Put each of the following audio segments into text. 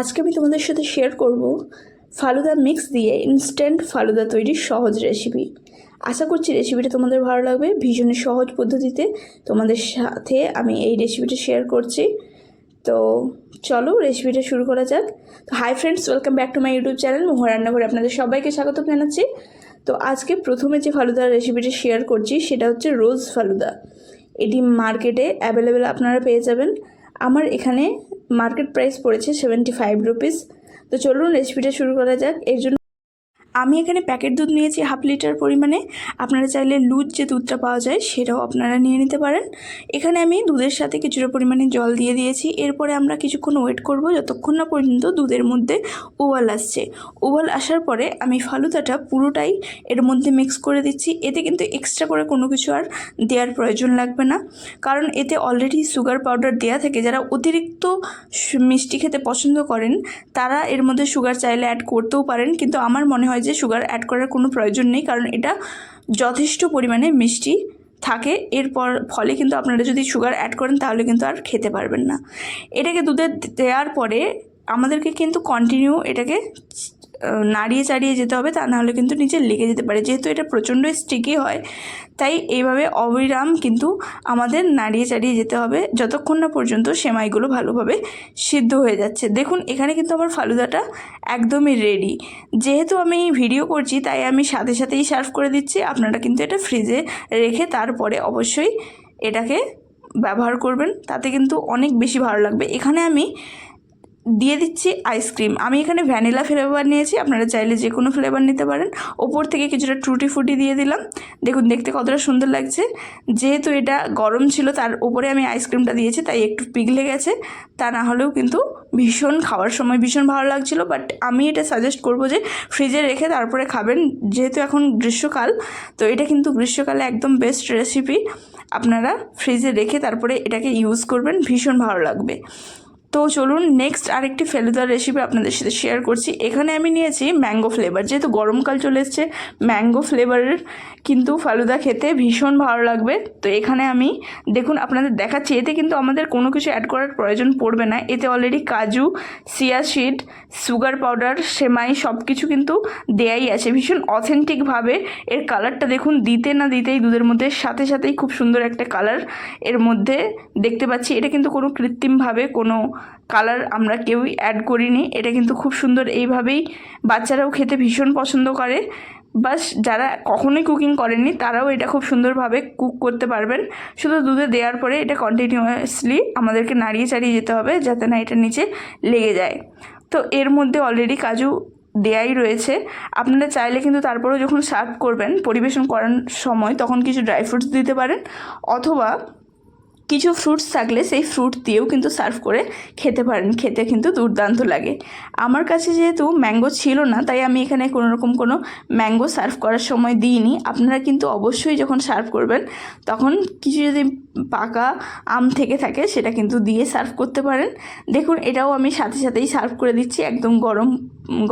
আজকে আমি তোমাদের সাথে শেয়ার করব ফালুদা মিক্স দিয়ে ইনস্ট্যান্ট ফালুদা তৈরির সহজ রেসিপি আশা করছি রেসিপিটা তোমাদের ভালো লাগবে। ভীষণ সহজ পদ্ধতিতে তোমাদের সাথে আমি এই রেসিপিটা শেয়ার করছি। তো চলো রেসিপিটা শুরু করা যাক। তো hi friends welcome back to my YouTube channel মোহ রান্নাঘরে আপনাদের সবাইকে স্বাগত জানাচ্ছি। তো আজকে প্রথমে যে ফালুদার রেসিপিটা শেয়ার করছি, সেটা হচ্ছে রোজ ফালুদা। এটি মার্কেটে অ্যাভেলেবেল আপনারা পেয়ে যাবেন। আমার এখানে মার্কেট প্রাইস পড়েছে সেভেন্টি ফাইভ রুপিস তো চলুন রেসিপিটা শুরু করা যাক। এর জন্য আমি এখানে প্যাকেট দুধ নিয়েছি হাফ লিটার পরিমাণে। আপনারা চাইলে লুজ যে দুধটা পাওয়া যায় সেটাও আপনারা নিয়ে নিতে পারেন। এখানে আমি দুধের সাথে কিছুটা পরিমাণে জল দিয়ে দিয়েছি। এরপরে আমরা কিছুক্ষণ ওয়েট করব যতক্ষণ না পর্যন্ত দুধের মধ্যে ওভাল আসছে। ওভাল আসার পরে আমি ফালুদাটা পুরোটাই এর মধ্যে মিক্স করে দিচ্ছি। এতে কিন্তু এক্সট্রা করে কোনো কিছু আর দেওয়ার প্রয়োজন লাগবে না। কারণ এতে অলরেডি সুগার পাউডার দেওয়া থাকে। যারা অতিরিক্ত মিষ্টি খেতে পছন্দ করেন, তারা এর মধ্যে সুগার চাইলে অ্যাড করতেও পারেন। কিন্তু আমার মনে হয় যে সুগার অ্যাড করার কোনো প্রয়োজন নেই, কারণ এটা যথেষ্ট পরিমাণে মিষ্টি থাকে। এরপর ফলে কিন্তু আপনারা যদি সুগার অ্যাড করেন, তাহলে কিন্তু আর খেতে পারবেন না। এটাকে দুধে দেওয়ার পরে আমাদেরকে কিন্তু কন্টিনিউ এটাকে নাড়িয়ে চাড়িয়ে যেতে হবে তা নাহলে কিন্তু নিচে লেগে যেতে পারে। যেহেতু এটা প্রচণ্ড স্টিকি হয়, তাই এইভাবে অবিরাম কিন্তু আমাদের নাড়িয়ে চাড়িয়ে যেতে হবে। যতক্ষণ না পর্যন্ত সেমাইগুলো ভালোভাবে সিদ্ধ হয়ে যাচ্ছে। দেখুন, এখানে কিন্তু আমার ফালুদাটা একদমই রেডি যেহেতু আমি ভিডিও করছি, তাই আমি সাথে সাথেই সার্ভ করে দিচ্ছি। আপনারা কিন্তু এটা ফ্রিজে রেখে তারপরে অবশ্যই এটাকে ব্যবহার করবেন। তাতে কিন্তু অনেক বেশি ভালো লাগবে। এখানে আমি দিয়ে দিচ্ছি আইসক্রিম আমি এখানে ভ্যানিলা ফ্লেভার নিয়েছি, আপনারা চাইলে যে কোনো ফ্লেভার নিতে পারেন। ওপর থেকে কিছুটা টুটি ফুটি দিয়ে দিলাম। দেখুন, দেখতে কতটা সুন্দর লাগছে। যেহেতু এটা গরম ছিল, তার উপরে আমি আইসক্রিমটা দিয়েছি, তাই একটু পিঘলে গেছে। তা না হলেও কিন্তু ভীষণ, খাওয়ার সময় ভীষণ ভালো লাগছিল। বাট আমি এটা সাজেস্ট করব যে ফ্রিজে রেখে তারপরে খাবেন। যেহেতু এখন গ্রীষ্মকাল, তো এটা কিন্তু গ্রীষ্মকালে একদম বেস্ট রেসিপি আপনারা ফ্রিজে রেখে তারপরে এটাকে ইউজ করবেন, ভীষণ ভালো লাগবে। তো চলুন নেক্সট আরেকটি ফেলুদার রেসিপি আপনাদের সাথে শেয়ার করছি। এখানে আমি নিয়েছি ম্যাঙ্গো ফ্লেভার যেহেতু গরমকাল চলে এসছে ম্যাঙ্গো ফ্লেভারের কিন্তু ফালুদা খেতে ভীষণ ভালো লাগবে। তো এখানে আমি, দেখুন আপনাদের দেখাচ্ছি, এতে কিন্তু আমাদের কোনো কিছু অ্যাড করার প্রয়োজন পড়বে না। এতে অলরেডি কাজু সিয়া সিড সুগার পাউডার সেমাই সব কিছু কিন্তু দেয়াই আছে। ভীষণ অথেন্টিকভাবে এর কালারটা দেখুন, দিতে না দিতেই দুধের মধ্যে, সাথে সাথেই খুব সুন্দর একটা কালারের মধ্যে দেখতে পাচ্ছি। এটা কিন্তু কোনো কৃত্রিমভাবে কোনো কালার আমরা কেউই অ্যাড করিনি। এটা কিন্তু খুব সুন্দর। এইভাবেই বাচ্চারাও খেতে ভীষণ পছন্দ করে। বাস যারা কখনোই কুকিং করেননি, তারাও এটা খুব সুন্দরভাবে কুক করতে পারবেন। শুধু দুধে দেওয়ার পরে এটা কন্টিনিউয়াসলি আমাদেরকে নাড়িয়ে চাড়িয়ে যেতে হবে, যাতে না এটা নিচে লেগে যায়। তো এর মধ্যে অলরেডি কাজু দেয়াই রয়েছে। আপনারা চাইলে কিন্তু তারপরেও যখন সার্ভ করবেন, পরিবেশন করার সময় তখন কিছু ড্রাই ফ্রুটস দিতে পারেন। অথবা কিছু ফ্রুটস থাকলে সেই ফ্রুট দিয়েও কিন্তু সার্ভ করে খেতে পারেন, খেতে কিন্তু দুর্দান্ত লাগে। আমার কাছে যেহেতু ম্যাঙ্গো ছিল না, তাই আমি এখানে কোনো রকম কোনো ম্যাঙ্গো সার্ভ করার সময় দিইনি। আপনারা কিন্তু অবশ্যই যখন সার্ভ করবেন, তখন কিছু যদি পাকা আম থেকে থাকে, সেটা কিন্তু দিয়ে সার্ভ করতে পারেন। দেখুন, এটাও আমি সাথে সাথেই সার্ভ করে দিচ্ছি, একদম গরম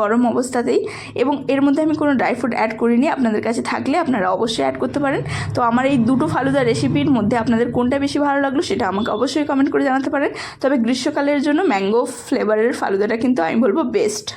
গরম অবস্থাতেই। এবং এর মধ্যে আমি কোনো ড্রাই ফ্রুট অ্যাড করিনি, আপনাদের কাছে থাকলে আপনারা অবশ্যই অ্যাড করতে পারেন। তো আমার এই দুটো ফালুদা রেসিপির মধ্যে আপনাদের কোনটা বেশি ভালো লাগল, সেটা আমাকে অবশ্যই কমেন্ট করে জানাতে পারেন। তবে গ্রীষ্মকালের জন্য ম্যাঙ্গো ফ্লেভারের ফালুদাটা কিন্তু আমি বলব বেস্ট